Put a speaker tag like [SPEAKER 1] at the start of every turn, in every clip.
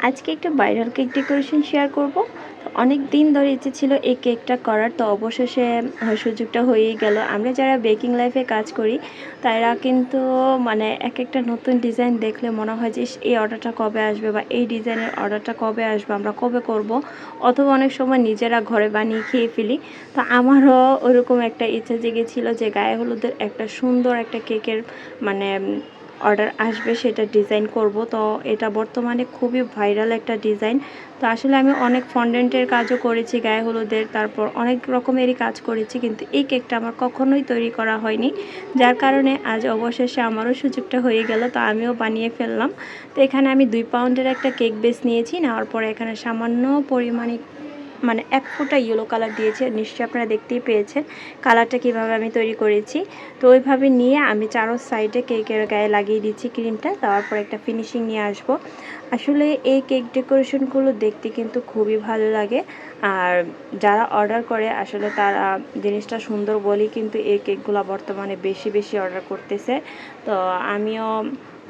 [SPEAKER 1] আজকে একটা viral cake decoration share করব। অনেক দিন ধরে ইচ্ছে ছিল এই কেকটা করার তো অবশেষে আহ, সুযোগটা হয়েই গেল। আমরা যারা বেকিং লাইফে কাজ করি তারা কিন্তু মানে এক একটা নতুন ডিজাইন দেখলে মনে হয় যে এই অর্ডারটা কবে আসবে বা এই ডিজাইনের অর্ডারটা কবে আসবে আমরা কবে করব? অথবা অনেক সময় নিজেরা ঘরে বানিয়ে খেয়ে ফেলি। তো আমারও ওরকম একটা ইচ্ছা জেগেছিল যে গায়ে হলুদের একটা সুন্দর একটা কেকের মানে অর্ডার আসবে, সেটা ডিজাইন করব। তো এটা বর্তমানে খুবই ভাইরাল একটা ডিজাইন তো আসলে আমি অনেক ফন্ডেন্টের কাজও করেছি, গায়ে হলুদের, তারপর অনেক রকমেরই কাজ করেছি, কিন্তু এই কেকটা আমার কখনোই তৈরি করা হয়নি। যার কারণে আজ অবশেষে আমারও সুযোগটা হয়ে গেল, তো আমিও বানিয়ে ফেললাম। তো এখানে আমি দুই পাউন্ডের একটা কেক বেস নিয়েছি, নেওয়ার পরে এখানে সামান্য পরিমাণে মানে এক ফোঁটা ইয়েলো কালার দিয়েছে, নিশ্চয়ই আপনারা দেখতেই পেয়েছেন কালারটা কীভাবে আমি তৈরি করেছি। তো ওইভাবে নিয়ে আমি চারো সাইডে কেকের গায়ে লাগিয়ে দিচ্ছি ক্রিমটা দেওয়ার পর একটা ফিনিশিং নিয়ে আসব। আসলে এই কেক ডেকোরেশনগুলো দেখতে কিন্তু খুবই ভালো লাগে, আর যারা অর্ডার করে, আসলে তারা জিনিসটা সুন্দর বলেই কিন্তু এই কেকগুলো বর্তমানে বেশি বেশি অর্ডার করতেছে। তো আমিও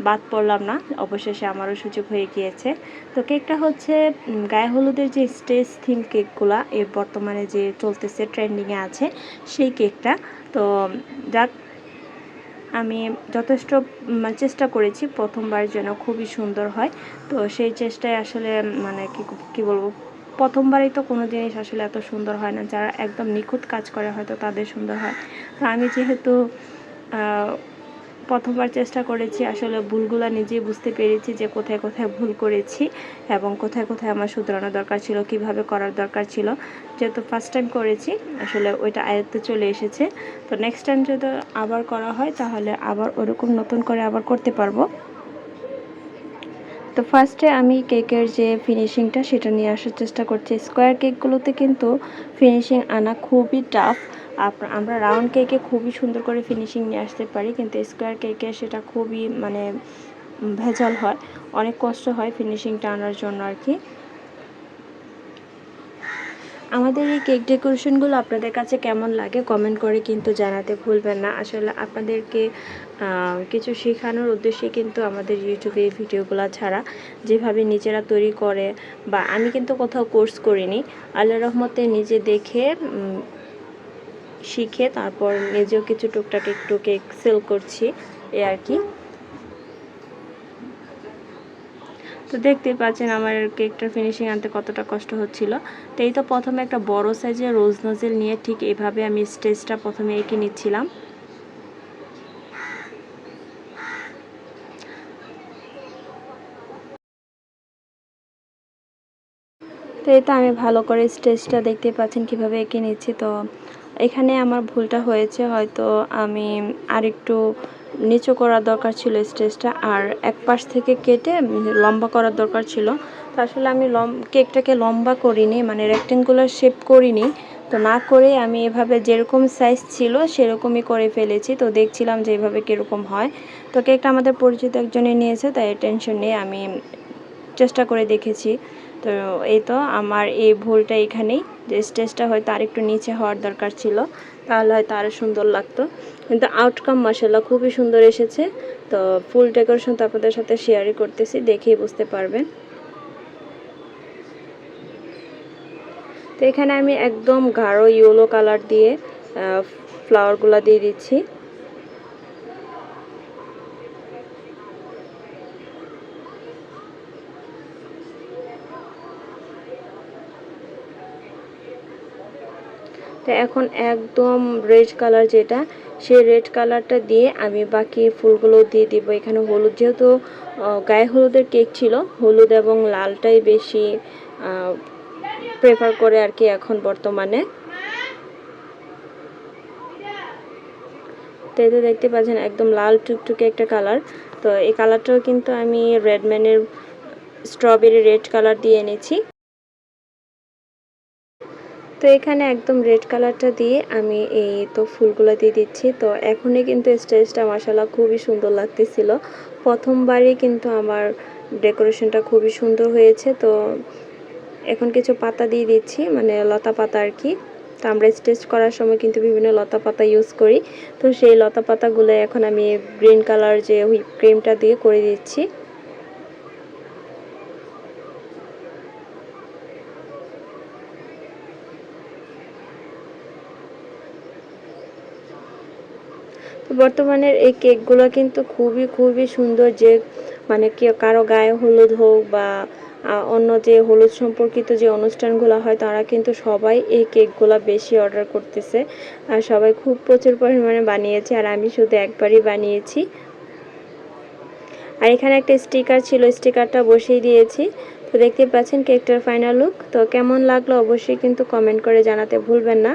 [SPEAKER 1] বাদ পড়লাম না, অবশেষে আমারও সুযোগ হয়ে গিয়েছে। তো কেকটা হচ্ছে গায়ে হলুদের যে স্টেজ থিম কেকগুলা, এর বর্তমানে যে চলতেছে, ট্রেন্ডিংয়ে আছে, সেই কেকটা। তো, যাক, আমি যথেষ্ট চেষ্টা করেছি, প্রথমবার যেন খুবই সুন্দর হয়। তো সেই চেষ্টায় আসলে মানে কি কি বলব, প্রথমবারই তো কোনো জিনিস আসলে এত সুন্দর হয় না। যারা একদম নিখুঁত কাজ করে হয়তো তাদের সুন্দর হয়। তো আমি যেহেতু প্রথমবার চেষ্টা করেছি, আসলে ভুলগুলো নিজেই বুঝতে পেরেছি যে কোথায় কোথায় ভুল করেছি এবং কোথায় কোথায় আমার শুধরানো দরকার ছিল, কীভাবে করার দরকার ছিল। যেহেতু ফার্স্ট টাইম করেছি, আসলে ওইটা আয়ত্তে চলে এসেছে। তো নেক্সট টাইম যদি আবার করা হয়, তাহলে আবার ওরকম নতুন করে আবার করতে পারব। তো ফার্স্টে আমি কেকের যে ফিনিশিংটা সেটা নিয়ে আসার চেষ্টা করছি। স্কোয়ার কেকগুলোতে কিন্তু ফিনিশিং আনা খুবই টাফ আমরা রাউন্ড কেকে খুবই সুন্দর করে ফিনিশিং নিয়ে আসতে পারি, কিন্তু স্কোয়ার কেকে সেটা খুবই মানে ভেজাল হয়। অনেক কষ্ট হয় ফিনিশিংটা আনার জন্য আর কি। আমাদের এই কেক ডেকোরেশনগুলো আপনাদের কাছে কেমন লাগে কমেন্ট করে কিন্তু জানাতে ভুলবেন না। আসলে আপনাদেরকে কিছু শেখানোর উদ্দেশ্যে কিন্তু আমাদের ইউটিউবে এই ভিডিওগুলো ছাড়া যেভাবে নিজেরা তৈরি করে বা আমি কিন্তু কোথাও কোর্স করিনি, আল্লাহ রহমতে নিজে দেখে শিখে তারপর নিজেও কিছু টুকটাক একটু কেক সেল করছি, এ আর কি। তো দেখতেই পাচ্ছেন আমার কেকটার ফিনিশিং আনতে কতটা কষ্ট হচ্ছিল। তো এই তো প্রথমে একটা বড় সাইজের রোজ নজেল নিয়ে ঠিক এইভাবে আমি স্টেজটা প্রথমে এঁকে নিচ্ছিলাম। তো তো আমি ভালো করে স্টেজটা দেখতে পাচ্ছেন কীভাবে এঁকে নিচ্ছি। তো এখানে আমার ভুলটা হয়েছে, হয়তো আমি আরেকটু নিচু করার দরকার ছিল স্টেজটা আর এক পাশ থেকে কেটে লম্বা করার দরকার ছিল। তো আসলে আমি লম, কেকটাকে লম্বা করিনি মানে রেক্টেঙ্গুলার শেপ করিনি। তো না করে আমি এভাবে যেরকম সাইজ ছিল সেরকমই করে ফেলেছি। তো দেখছিলাম যে এভাবে কীরকম হয়। তো কেকটা আমাদের পরিচিত একজনে নিয়েছে, তাই টেনশন নিয়ে আমি চেষ্টা করে দেখেছি। তো এই তো, আমার এই ভুলটা এখানেই। যে স্টেজটা হয়তো আর একটু নিচে হওয়ার দরকার ছিল, তাহলে হয়তো আরও সুন্দর লাগতো। কিন্তু আউটকাম মাসাল্লাহ খুবই সুন্দর এসেছে। তো ফুল ডেকোরেশন তো আপনাদের সাথে শেয়ারই করতেছি, দেখেই বুঝতে পারবেন। তো এখানে আমি একদম গাঢ় ইয়েলো কালার দিয়ে ফ্লাওয়ারগুলো দিয়ে দিচ্ছি। তো এখন একদম রেড কালার যেটা সেই রেড কালারটা দিয়ে আমি বাকি ফুলগুলো দিয়ে দিব। এখানে হলুদ, যেহেতু গায়ে হলুদের কেক ছিল, হলুদ এবং লালটাই বেশি প্রেফার করে আর কি এখন বর্তমানে। তো দেখতে পাচ্ছেন, একদম লাল টুকটুকে একটা কালার তো এই কালারটাও কিন্তু আমি রেডম্যানের স্ট্রবেরি রেড কালার দিয়ে এনেছি। তো এখানে একদম রেড কালারটা দিয়ে আমি এই তো ফুলগুলো দিয়ে দিচ্ছি। তো এখনই কিন্তু স্টেজটা মাসাল্লাহ খুবই সুন্দর লাগতেছিল। প্রথমবারই কিন্তু আমার ডেকোরেশনটা খুবই সুন্দর হয়েছে। তো এখন কিছু পাতা দিয়ে দিচ্ছি মানে লতা পাতা আর কি। তো আমরা স্টেজ করার সময় কিন্তু বিভিন্ন লতা পাতা ইউজ করি। তো সেই লতা পাতাগুলো এখন আমি গ্রিন কালার যে হুইপ ক্রিমটা দিয়ে করে দিচ্ছি। বর্তমানের এই কেকগুলো কিন্তু খুবই খুবই সুন্দর যে মানে কি, কারও গায়ে হলুদ হোক বা অন্য যে হলুদ সম্পর্কিত যে অনুষ্ঠানগুলো হয়, তারা কিন্তু সবাই এই কেকগুলো বেশি অর্ডার করতেছে। আর সবাই খুব প্রচুর পরিমাণে বানিয়েছে, আর আমি শুধু একবারই বানিয়েছি। আর এখানে একটা স্টিকার ছিল, স্টিকারটা বসিয়ে দিয়েছি। তো দেখতে পাচ্ছেন কেকটার ফাইনাল লুক। তো কেমন লাগল অবশ্যই কিন্তু কমেন্ট করে জানাতে ভুলবেন না।